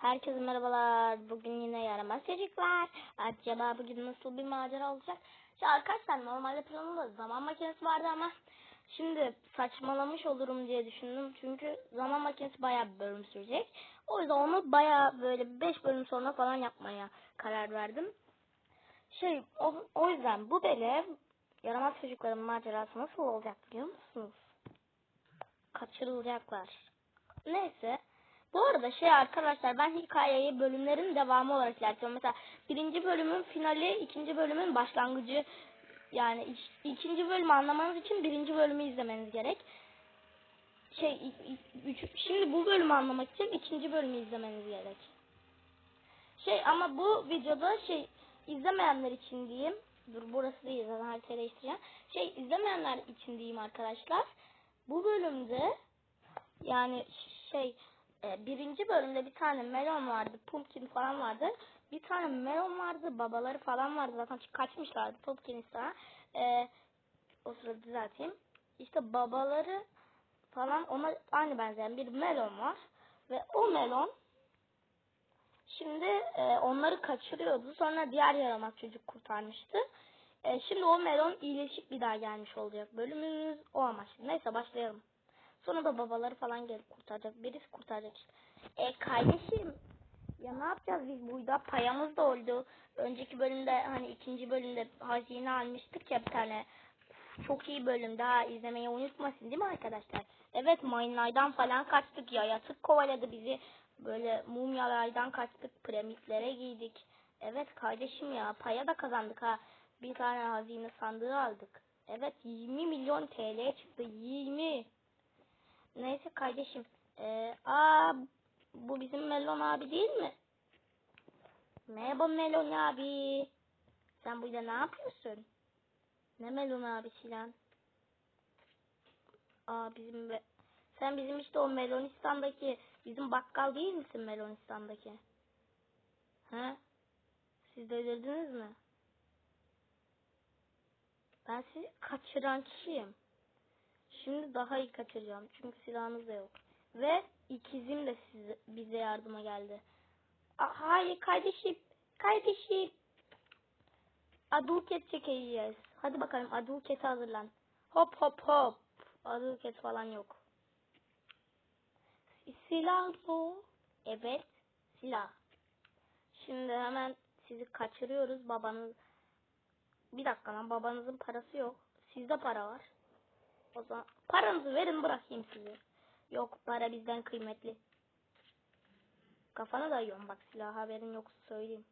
Herkese merhabalar. Bugün yine yaramaz çocuklar. Acaba bugün nasıl bir macera olacak? Ya arkadaşlar normalde planımda zaman makinesi vardı ama şimdi saçmalamış olurum diye düşündüm. Çünkü zaman makinesi bayağı bir bölüm sürecek. O yüzden onu bayağı böyle 5 bölüm sonra falan yapmaya karar verdim. Şey o, o yüzden bu bölüm yaramaz çocukların macerası nasıl olacak biliyor musunuz? Kaçırılacaklar. Neyse. Bu arada şey arkadaşlar ben hikayeyi bölümlerin devamı olarak ilerletiyorum. Mesela birinci bölümün finali, ikinci bölümün başlangıcı. Yani ikinci bölümü anlamanız için birinci bölümü izlemeniz gerek. Şey, üç- şimdi bu bölümü anlamak için ikinci bölümü izlemeniz gerek. Şey ama bu videoda şey izlemeyenler için diyeyim. Dur burası değil zaten haritayı değiştireceğim. Şey izlemeyenler için diyeyim arkadaşlar. Bu bölümde yani şey e, birinci bölümde bir tane melon vardı, pumpkin falan vardı. Bir tane melon vardı, babaları falan vardı zaten kaçmışlardı Pumpkinista'na. E, o sırada düzelteyim. İşte babaları falan ona aynı benzeyen bir melon var. Ve o melon şimdi e, onları kaçırıyordu. Sonra diğer yaramaz çocuk kurtarmıştı. E, şimdi o melon iyileşip bir daha gelmiş olacak. Bölümümüz o amaçlı. Neyse başlayalım. Sonra da babaları falan gelip kurtaracak. Birisi kurtaracak işte. E kardeşim ya ne yapacağız biz burada? Payamız da oldu. Önceki bölümde hani ikinci bölümde hazine almıştık ya bir tane. Çok iyi bölüm. Daha izlemeyi unutmasın değil mi arkadaşlar? Evet mayınlardan falan kaçtık ya. Yatık kovaladı bizi. Böyle mumyalardan kaçtık. Piramitlere giydik. Evet kardeşim ya paya da kazandık ha. Bir tane hazine sandığı aldık. Evet 20 milyon TL çıktı. 20. Neyse kardeşim. Ee, aa bu bizim Melon abi değil mi? Merhaba Melon abi. Sen burada ne yapıyorsun? Ne Melon abisi lan? Aa bizim be... Sen bizim işte o Melonistan'daki bizim bakkal değil misin Melonistan'daki? He? Siz de öldürdünüz mü? Ben sizi kaçıran kişiyim. Şimdi daha iyi kaçıracağım. Çünkü silahınız da yok. Ve ikizim de size, bize yardıma geldi. A, hayır kardeşim. Kardeşim. Aduket çekeceğiz. Hadi bakalım adukete hazırlan. Hop hop hop. Aduket falan yok. Silah bu. Evet. Silah. Şimdi hemen sizi kaçırıyoruz. Babanız bir dakika lan babanızın parası yok. Sizde para var. O zaman paranızı verin bırakayım sizi. Yok para bizden kıymetli. Kafana da yiyorum bak silah haberin yoksa söyleyeyim.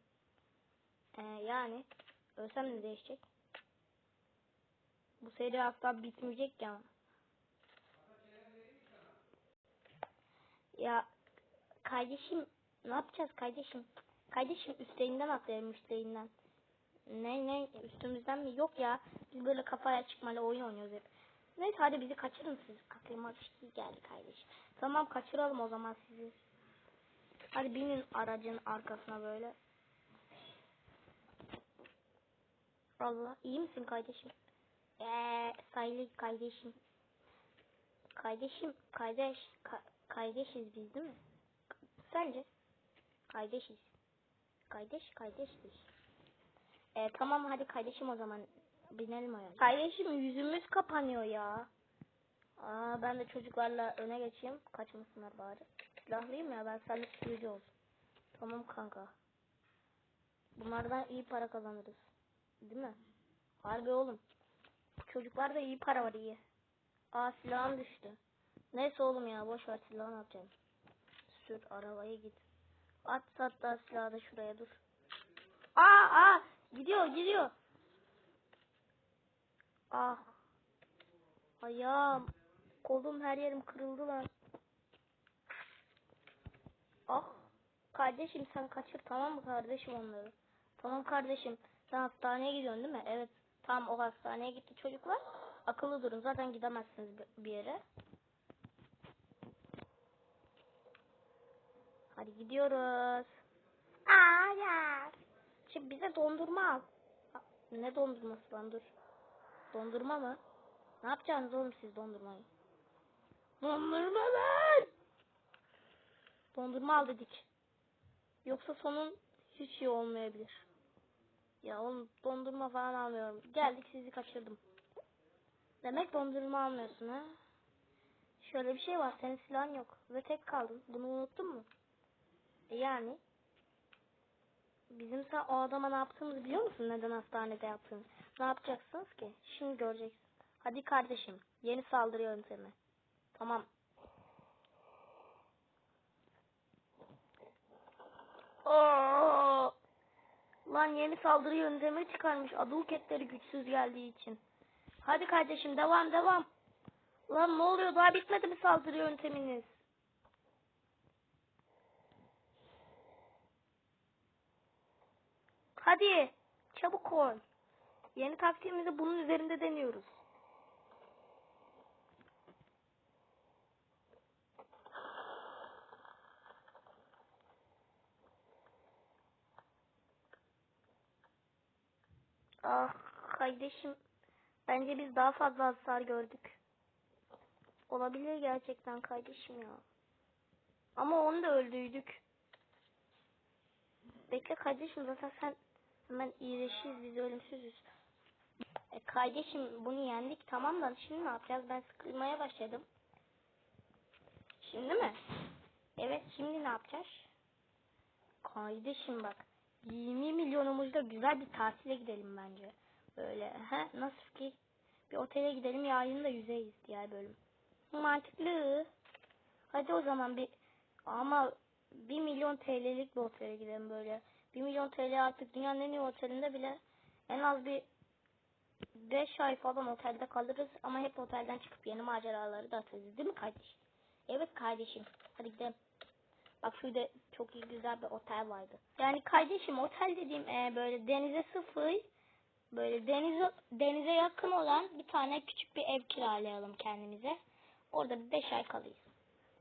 Ee, yani ölsem ne değişecek? Bu seri asla bitmeyecek ya. Ya kardeşim ne yapacağız kardeşim? Kardeşim üstlerinden atlayalım üstlerinden. Ne ne üstümüzden mi? Yok ya. Biz böyle kafaya çıkmalı oyun oynuyoruz hep. Neyse hadi bizi kaçırın siz. Aklıma şey geldi kardeşim. Tamam kaçıralım o zaman sizi. Hadi binin aracın arkasına böyle. Allah iyi misin kardeşim? Eee sayılı kardeşim. Kardeşim kardeş ka- kardeşiz biz değil mi? Sence? Kardeşiz. Kardeş kardeşiz. E, tamam hadi kardeşim o zaman binelim o Kardeşim yüzümüz kapanıyor ya. Aa, ben de çocuklarla öne geçeyim. Kaçmasınlar bari. Silahlıyım ya ben seninle sürücü olsun. Tamam kanka. Bunlardan iyi para kazanırız. Değil mi? Harbi oğlum. Çocuklarda iyi para var iyi. Aa silahım düştü. Neyse oğlum ya boş ver silahı ne yapacaksın? Sür arabaya git. At hatta silahı da şuraya dur. Aa aa gidiyor gidiyor. Ah. Ayağım. Kolum her yerim kırıldı lan. Ah. Kardeşim sen kaçır tamam mı kardeşim onları? Tamam kardeşim. Sen hastaneye gidiyorsun değil mi? Evet. Tamam o hastaneye gitti çocuklar. Akıllı durun zaten gidemezsiniz bir- yere. Hadi gidiyoruz. Hayır. Şimdi bize dondurma al. Ne dondurması lan dur. Dondurma mı? Ne yapacaksınız oğlum siz dondurmayı? Dondurma ver. Dondurma al dedik. Yoksa sonun hiç iyi olmayabilir. Ya oğlum dondurma falan almıyorum. Geldik sizi kaçırdım. Demek dondurma almıyorsun ha? Şöyle bir şey var. Senin silahın yok. Ve tek kaldın. Bunu unuttun mu? E yani. Bizim sen o adama ne yaptığımızı biliyor musun? Neden hastanede yaptığını? Ne yapacaksınız ki? Şimdi göreceksin. Hadi kardeşim. Yeni saldırı yöntemi. Tamam. Oo! Lan yeni saldırı yöntemi çıkarmış. Adulketleri güçsüz geldiği için. Hadi kardeşim devam devam. Lan ne oluyor daha bitmedi mi saldırı yönteminiz? Hadi çabuk ol. Yeni taktiğimizi bunun üzerinde deniyoruz. Ah kardeşim bence biz daha fazla hasar gördük. Olabilir gerçekten kardeşim ya. Ama onu da öldürdük. Bekle kardeşim zaten sen hemen iyileşiriz biz ölümsüzüz. E kardeşim bunu yendik tamam da şimdi ne yapacağız? Ben sıkılmaya başladım. Şimdi mi? Evet şimdi ne yapacağız? Kardeşim bak 20 milyonumuzda güzel bir tatile gidelim bence. Böyle he nasıl ki bir otele gidelim yarın da yüzeyiz diğer bölüm. Mantıklı. Hadi o zaman bir ama 1 milyon TL'lik bir otele gidelim böyle. 1 milyon TL artık dünyanın en iyi otelinde bile en az bir 5 ay falan otelde kalırız ama hep otelden çıkıp yeni maceraları da atarız değil mi kardeşim? Evet kardeşim. Hadi gidelim. Bak şurada çok iyi güzel bir otel vardı. Yani kardeşim otel dediğim e, böyle denize sıfır böyle denize denize yakın olan bir tane küçük bir ev kiralayalım kendimize. Orada bir 5 ay kalıyız.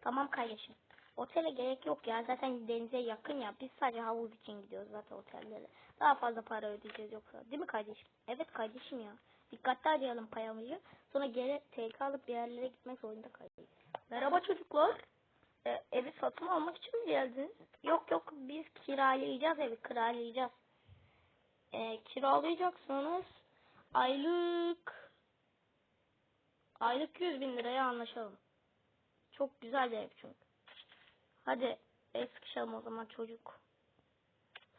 Tamam kardeşim. Otele gerek yok ya. Zaten denize yakın ya. Biz sadece havuz için gidiyoruz zaten otellere. Daha fazla para ödeyeceğiz yoksa. Değil mi kardeşim? Evet kardeşim ya. Dikkatli harcayalım payamızı. Sonra geri TK alıp bir yerlere gitmek zorunda kalacağız. Merhaba çocuklar. Ee, evi satın almak için mi geldiniz? Yok yok biz kiralayacağız evi kiralayacağız. Ee, kiralayacaksanız aylık aylık 100 bin liraya anlaşalım. Çok güzel bir ev çünkü. Hadi el sıkışalım o zaman çocuk.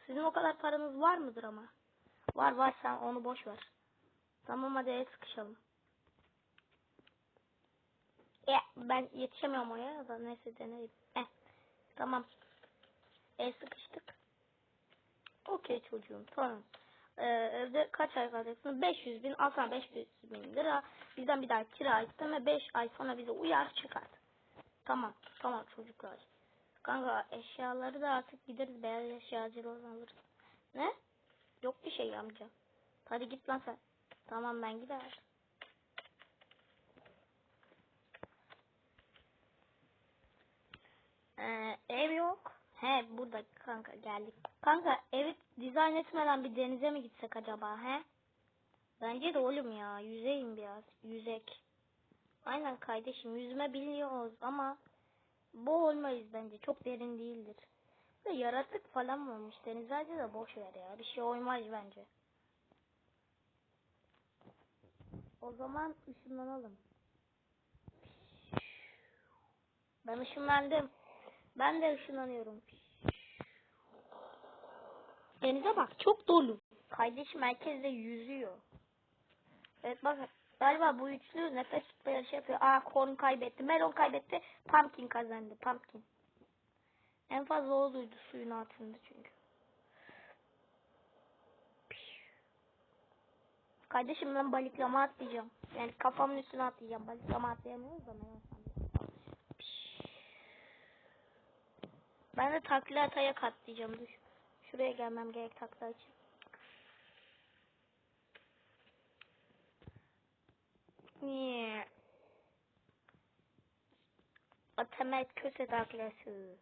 Sizin o kadar paranız var mıdır ama? Var var sen onu boş ver. Tamam hadi el sıkışalım. E, ben yetişemiyorum oraya da neyse denerim. Eh, tamam. El sıkıştık. Okey çocuğum tamam. Ee, evde kaç ay kalacaksın? 500 bin al sana 500 bin lira. Bizden bir daha kira isteme 5 ay sonra bize uyar çıkart. Tamam tamam çocuklar. Kanka eşyaları da artık gideriz beyaz eşyacıdan alırız. Ne? Yok bir şey amca. Hadi git lan sen. Tamam ben gider. Ee, ev yok. He burada kanka geldik. Kanka evi dizayn etmeden bir denize mi gitsek acaba he? Bence de oğlum ya yüzeyim biraz. Yüzek. Aynen kardeşim yüzme biliyoruz ama bu olmayız bence. Çok derin değildir. Ve yaratık falan varmış. Denizlerde de boş ver ya. Bir şey olmaz bence. O zaman ışınlanalım. Ben ışınlandım. Ben de ışınlanıyorum. Denize bak çok dolu. Kardeşim herkes de yüzüyor. Evet bak galiba bu üçlü nefes tutma yarışı yapıyor. Aa Korn kaybetti. Melon kaybetti. Pumpkin kazandı. Pumpkin. En fazla o duydu suyun altında çünkü. Kardeşim ben baliklama atlayacağım. Yani kafamın üstüne atlayacağım. Baliklama atlayamıyoruz da melon. Ben de takla ataya katlayacağım. Dur. Şuraya gelmem gerek takla için. Niye? Atamet köse taklası.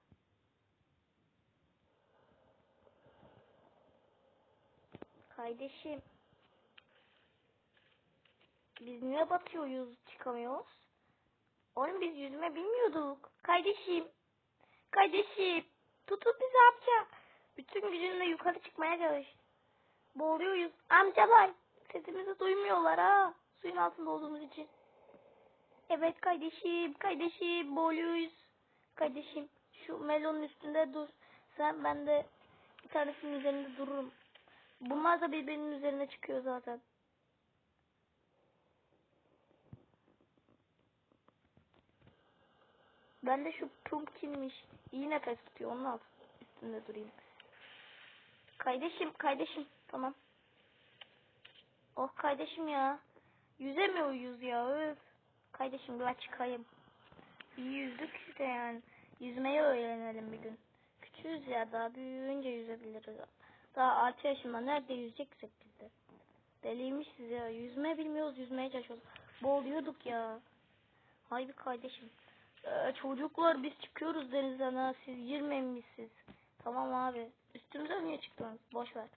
Kardeşim. Biz niye batıyoruz çıkamıyoruz? Oğlum biz yüzme bilmiyorduk. Kardeşim. Kardeşim. Tutun bizi yapacak. Bütün gücünle yukarı çıkmaya çalış. Boğuluyoruz. Amcalar sesimizi duymuyorlar ha. Suyun altında olduğumuz için. Evet kardeşim, kardeşim boğuluyoruz. Kardeşim şu melonun üstünde dur. Sen ben de bir tanesinin üzerinde dururum. Bunlar da birbirinin üzerine çıkıyor zaten. Ben de şu pumpkinmiş. İyi nefes tutuyor. Onun alt üstünde durayım. Kardeşim, kardeşim. Tamam. Oh kardeşim ya. Yüzemiyoruz ya. Öf. Kardeşim biraz çıkayım. İyi yüzdük işte yani. Yüzmeyi öğrenelim bir gün. Küçüğüz ya daha büyüyünce yüzebiliriz. Daha 6 yaşında nerede yüzeceksek biz de. Deliymişiz ya. Yüzme bilmiyoruz yüzmeye çalışıyoruz. Boğuluyorduk ya. Hay bir kardeşim. Ee, çocuklar biz çıkıyoruz denizden ha. Siz girmemişsiniz. Tamam abi. Üstümüze niye çıktınız? Boş ver.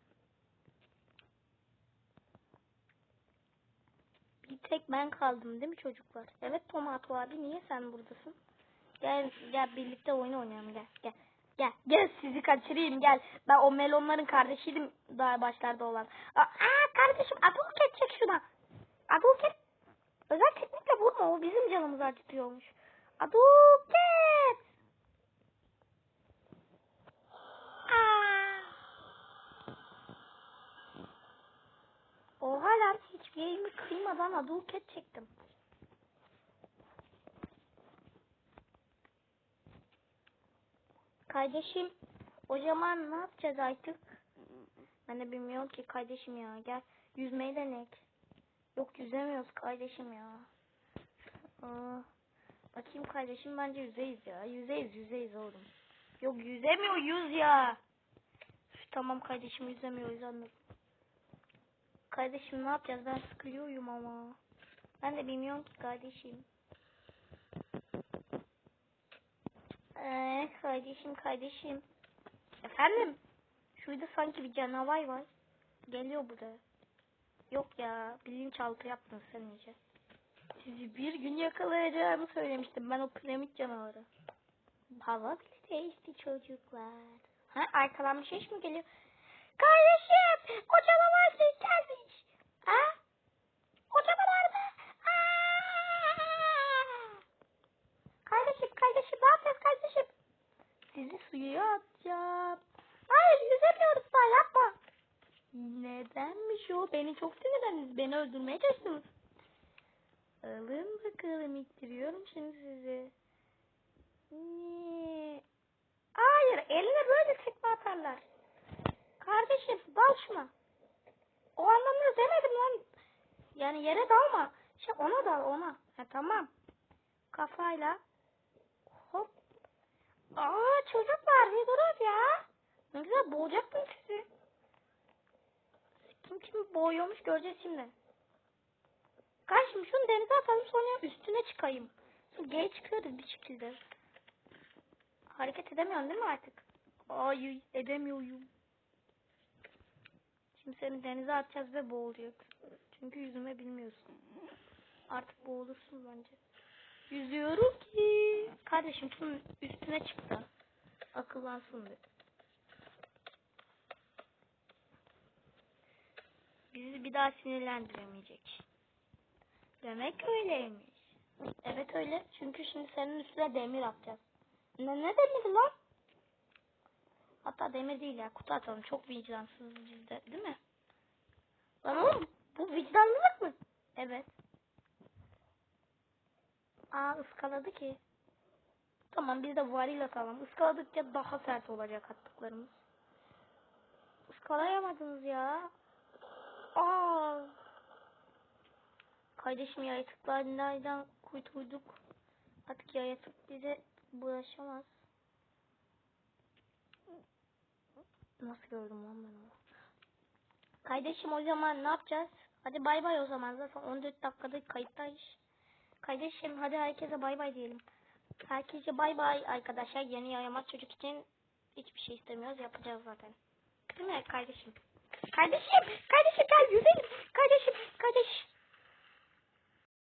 Bir tek ben kaldım değil mi çocuklar? Evet Tomato abi niye sen buradasın? Gel gel birlikte oyun oynayalım gel gel. Gel gel sizi kaçırayım gel. Ben o melonların kardeşiydim daha başlarda olan. Aa, kardeşim Adulket çek şuna. Adulket. Özel teknikle vurma o bizim canımızı acıtıyormuş. Adulket. Aa. Oha lan hiçbir yerimi kıymadan Adulket çektim. Kardeşim o zaman ne yapacağız artık? Ben de bilmiyorum ki kardeşim ya. Gel yüzmeyi denek. Yok yüzemiyoruz kardeşim ya. Aa, bakayım kardeşim bence yüzeyiz ya. Yüzeyiz yüzeyiz oğlum. Yok yüzemiyoruz ya. Üf, tamam kardeşim yüzemiyoruz anladım. Kardeşim ne yapacağız? Ben sıkılıyorum ama. Ben de bilmiyorum ki kardeşim. Ee, kardeşim kardeşim. Efendim? Şurada sanki bir canavar var. Geliyor buraya. Yok ya bilinçaltı yaptın sen iyice. Sizi bir gün yakalayacağımı söylemiştim ben o piramit canavarı. Hava bile değişti çocuklar. Ha arkadan bir şey mi geliyor? Kardeşim o canavar Beni çok sinirlendiniz. Beni öldürmeye çalıştınız. Alın bakalım ittiriyorum şimdi sizi. Niye? Hayır eline böyle tekme atarlar. Kardeşim dal şuna. O anlamda demedim lan. Yani yere dalma. Şey ona dal ona. Ha, tamam. Kafayla. Hop. Aa çocuklar bir durun ya. Ne güzel boğacaktım sizi. Kim kimi boğuyormuş göreceğiz şimdi. Kardeşim şunu denize atalım sonra üstüne çıkayım. Geri çıkıyoruz bir şekilde. Hareket edemiyorsun değil mi artık? Ay edemiyorum. Şimdi seni denize atacağız ve boğulacak. Çünkü yüzme bilmiyorsun. Artık boğulursun bence. Yüzüyorum ki. Kardeşim şunun üstüne çıktı. Akıllansın bir. Bizi bir daha sinirlendiremeyecek. Demek öyleymiş. Evet öyle. Çünkü şimdi senin üstüne demir atacağız. Ne, ne demiri lan? Hatta demir değil ya. Kutu atalım. Çok vicdansız bizde. Değil mi? Lan oğlum bu vicdanlılık mı? Evet. Aa ıskaladı ki. Tamam biz de varil atalım. Iskaladıkça daha sert olacak attıklarımız. Iskalayamadınız ya. Aa. Kardeşim yaratıklardan kurtulduk. Artık yaratık bize bulaşamaz. Nasıl gördüm lan ben onu? Kardeşim o zaman ne yapacağız? Hadi bay bay o zaman zaten 14 dakikada kayıttayız. Kardeşim hadi herkese bay bay diyelim. Herkese bay bay arkadaşlar. Yeni yaramaz çocuk için hiçbir şey istemiyoruz. Yapacağız zaten. Değil mi kardeşim? Kardeşim, kardeşim gel yüzelim. Kardeşim, kardeş.